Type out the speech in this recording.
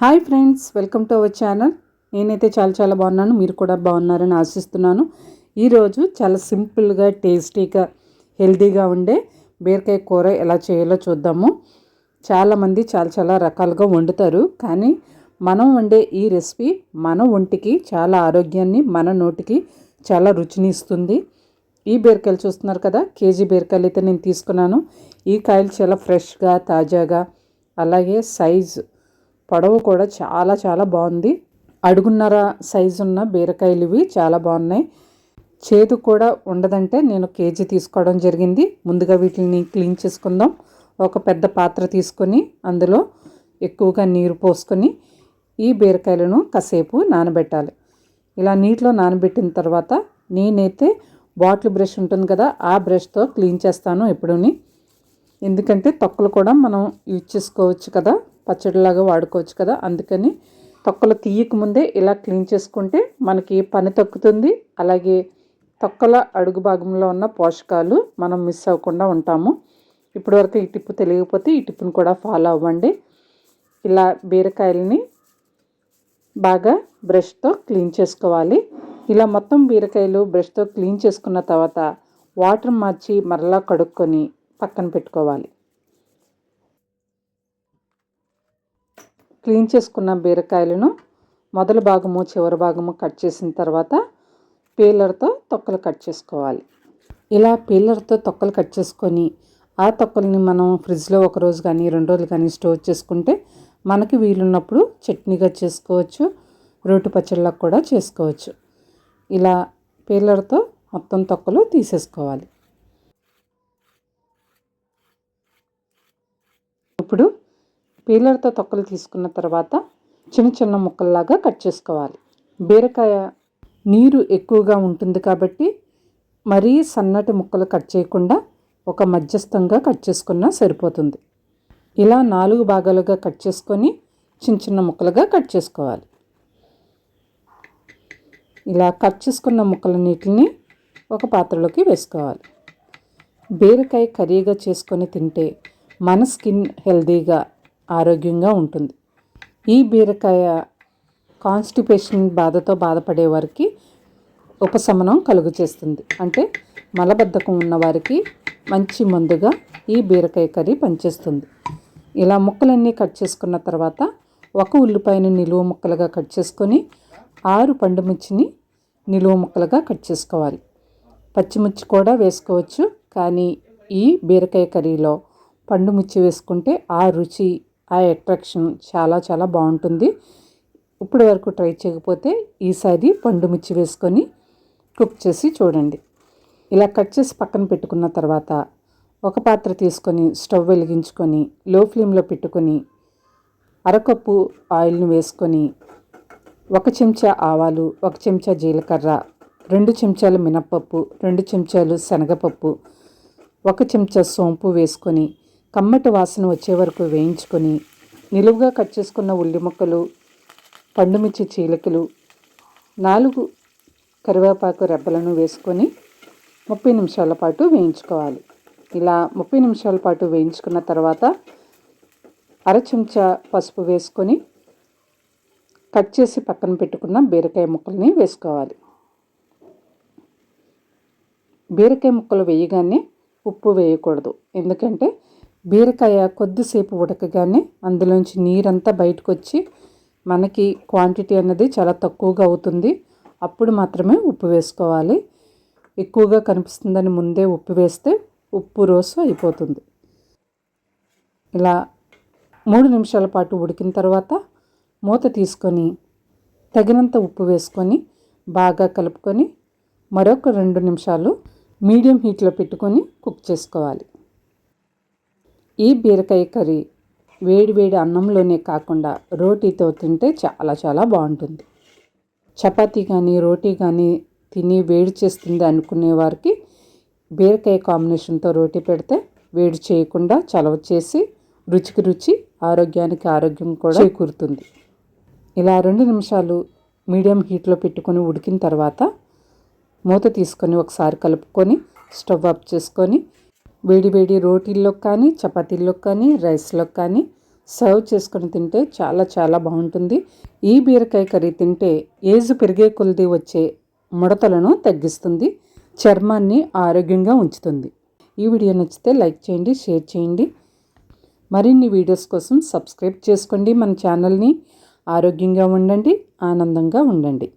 Hi friends welcome to our channel. నేనైతే చాలా చాలా బాగున్నాను. మీరు కూడా బాగున్నారని ఆశిస్తున్నాను. ఈరోజు చాలా సింపుల్గా టేస్టీగా హెల్తీగా ఉండే బీరకాయ కూర ఎలా చేయాలో చూద్దాము. చాలామంది చాలా చాలా రకాలుగా వండుతారు. కానీ మనం వండే ఈ రెసిపీ మన ఒంటికి చాలా ఆరోగ్యాన్ని మన నోటికి చాలా రుచిని ఇస్తుంది. ఈ బీరకాయలు చూస్తున్నారు కదా కేజీ బీరకాయలు అయితే నేను తీసుకున్నాను. ఈ కాయలు చాలా ఫ్రెష్గా తాజాగా అలాగే సైజు పొడవు కూడా చాలా చాలా బాగుంది. అడుగున్నర సైజు ఉన్న బీరకాయలు ఇవి చాలా బాగున్నాయి. చేదు కూడా ఉండదంటే నేను కేజీ తీసుకోవడం జరిగింది. ముందుగా వీటిని క్లీన్ చేసుకుందాం. ఒక పెద్ద పాత్ర తీసుకొని అందులో ఎక్కువగా నీరు పోసుకొని ఈ బీరకాయలను కాసేపు నానబెట్టాలి. ఇలా నీటిలో నానబెట్టిన తర్వాత నేనైతే బాటిల్ బ్రష్ ఉంటుంది కదా ఆ బ్రష్తో క్లీన్ చేస్తాను ఎప్పుడూని. ఎందుకంటే తొక్కలు కూడా మనం యూజ్ చేసుకోవచ్చు కదా. పచ్చడిలాగా వాడుకోవచ్చు కదా. అందుకని తొక్కలు తీయక ముందే ఇలా క్లీన్ చేసుకుంటే మనకి పని తక్కుతుంది అలాగే తొక్కల అడుగు భాగంలో ఉన్న పోషకాలు మనం మిస్ అవ్వకుండా ఉంటాము. ఇప్పటివరకు ఈ టిప్పు తెలియకపోతే ఈ టిప్పును కూడా ఫాలో అవ్వండి. ఇలా బీరకాయలని బాగా బ్రష్తో క్లీన్ చేసుకోవాలి. ఇలా మొత్తం బీరకాయలు బ్రష్తో క్లీన్ చేసుకున్న తర్వాత వాటర్ మార్చి మరలా కడుక్కొని పక్కన పెట్టుకోవాలి. క్లీన్ చేసుకున్న బీరకాయలను మొదల భాగము చివరి భాగము కట్ చేసిన తర్వాత పీలర్తో తొక్కలు కట్ చేసుకోవాలి. ఇలా పీలర్తో తొక్కలు కట్ చేసుకొని ఆ తొక్కల్ని మనం ఫ్రిడ్జ్లో ఒక రోజు కానీ రెండు రోజులు కానీ స్టోర్ చేసుకుంటే మనకి వీలున్నప్పుడు చట్నీగా చేసుకోవచ్చు రోటి పచ్చళ్ళకు కూడా చేసుకోవచ్చు. ఇలా పీలర్తో మొత్తం తొక్కలు తీసేసుకోవాలి. ఇప్పుడు పీలర్తో తొక్కలు తీసుకున్న తర్వాత చిన్న చిన్న ముక్కల్లాగా కట్ చేసుకోవాలి. బీరకాయ నీరు ఎక్కువగా ఉంటుంది కాబట్టి మరీ సన్నటి ముక్కలు కట్ చేయకుండా ఒక మధ్యస్థంగా కట్ చేసుకున్నా సరిపోతుంది. ఇలా నాలుగు భాగాలుగా కట్ చేసుకొని చిన్న చిన్న ముక్కలుగా కట్ చేసుకోవాలి. ఇలా కట్ చేసుకున్న ముక్కలన్నిటిని ఒక పాత్రలోకి వేసుకోవాలి. బీరకాయ కర్రీగా చేసుకొని తింటే మన స్కిన్ హెల్దీగా ఆరోగ్యంగా ఉంటుంది. ఈ బీరకాయ కాన్స్టిపేషన్ బాధతో బాధపడే వారికి ఉపశమనం కలుగు చేస్తుంది. అంటే మలబద్ధకం ఉన్నవారికి మంచి మందుగా ఈ బీరకాయ కర్రీ పనిచేస్తుంది. ఇలా ముక్కలన్నీ కట్ చేసుకున్న తర్వాత ఒక ఉల్లిపాయను నిలువ ముక్కలుగా కట్ చేసుకొని ఆరు పండుమిర్చిని నిలువ ముక్కలుగా కట్ చేసుకోవాలి. పచ్చిమిర్చి కూడా వేసుకోవచ్చు. కానీ ఈ బీరకాయ కర్రీలో పండుమిర్చి వేసుకుంటే ఆ రుచి ఆ అట్రాక్షన్ చాలా చాలా బాగుంటుంది. ఇప్పటి వరకు ట్రై చేయకపోతే ఈసారి పండు మిర్చి వేసుకొని కుక్ చేసి చూడండి. ఇలా కట్ చేసి పక్కన పెట్టుకున్న తర్వాత ఒక పాత్ర తీసుకొని స్టవ్ వెలిగించుకొని లో ఫ్లేమ్లో పెట్టుకొని అరకప్పు ఆయిల్ని వేసుకొని ఒక చెంచా ఆవాలు ఒక చెంచా జీలకర్ర రెండు చెంచాలు మినప్పప్పు రెండు చెంచాలు శనగపప్పు ఒక చెంచా సోంపు వేసుకొని కమ్మటి వాసన వచ్చే వరకు వేయించుకొని నిలువుగా కట్ చేసుకున్న ఉల్లి ముక్కలు పండుమిర్చి చీలికలు నాలుగు కరివేపాకు రెబ్బలను వేసుకొని ముప్పై నిమిషాల పాటు వేయించుకోవాలి. ఇలా ముప్పై నిమిషాల పాటు వేయించుకున్న తర్వాత అర చెంచా పసుపు వేసుకొని కట్ చేసి పక్కన పెట్టుకున్న బీరకాయ ముక్కల్ని వేసుకోవాలి. బీరకాయ ముక్కలు వేయగానే ఉప్పు వేయకూడదు. ఎందుకంటే బీరకాయ కొద్దిసేపు ఉడకగానే అందులోంచి నీరంతా బయటకు వచ్చి మనకి క్వాంటిటీ అన్నది చాలా తక్కువగా అవుతుంది. అప్పుడు మాత్రమే ఉప్పు వేసుకోవాలి. ఎక్కువగా కనిపిస్తుందని ముందే ఉప్పు వేస్తే ఉప్పు రోసు అయిపోతుంది. ఇలా మూడు నిమిషాల పాటు ఉడికిన తర్వాత మూత తీసుకొని తగినంత ఉప్పు వేసుకొని బాగా కలుపుకొని మరొక రెండు నిమిషాలు మీడియం హీట్లో పెట్టుకొని కుక్ చేసుకోవాలి. ఈ బీరకాయ కర్రీ వేడి వేడి అన్నంలోనే కాకుండా రోటీతో తింటే చాలా చాలా బాగుంటుంది. చపాతీ కానీ రోటీ కానీ తిని వేడి చేస్తుంది అనుకునే వారికి బీరకాయ కాంబినేషన్తో రోటీ పెడితే వేడి చేయకుండా చలవ చేసి రుచికి రుచి ఆరోగ్యానికి ఆరోగ్యం కూడా చేకూరుతుంది. ఇలా రెండు నిమిషాలు మీడియం హీట్లో పెట్టుకొని ఉడికిన తర్వాత మూత తీసుకొని ఒకసారి కలుపుకొని స్టవ్ ఆఫ్ చేసుకొని వేడి వేడి రోటీల్లో కానీ చపాతీల్లో కానీ రైస్లో కానీ సర్వ్ చేసుకొని తింటే చాలా చాలా బాగుంటుంది. ఈ బీరకాయ కర్రీ తింటే ఏజ్ పెరిగే కొలది వచ్చే ముడతలను తగ్గిస్తుంది చర్మాన్ని ఆరోగ్యంగా ఉంచుతుంది. ఈ వీడియో నచ్చితే లైక్ చేయండి షేర్ చేయండి. మరిన్ని వీడియోస్ కోసం సబ్స్క్రైబ్ చేసుకోండి మన ఛానల్ని. ఆరోగ్యంగా ఉండండి ఆనందంగా ఉండండి.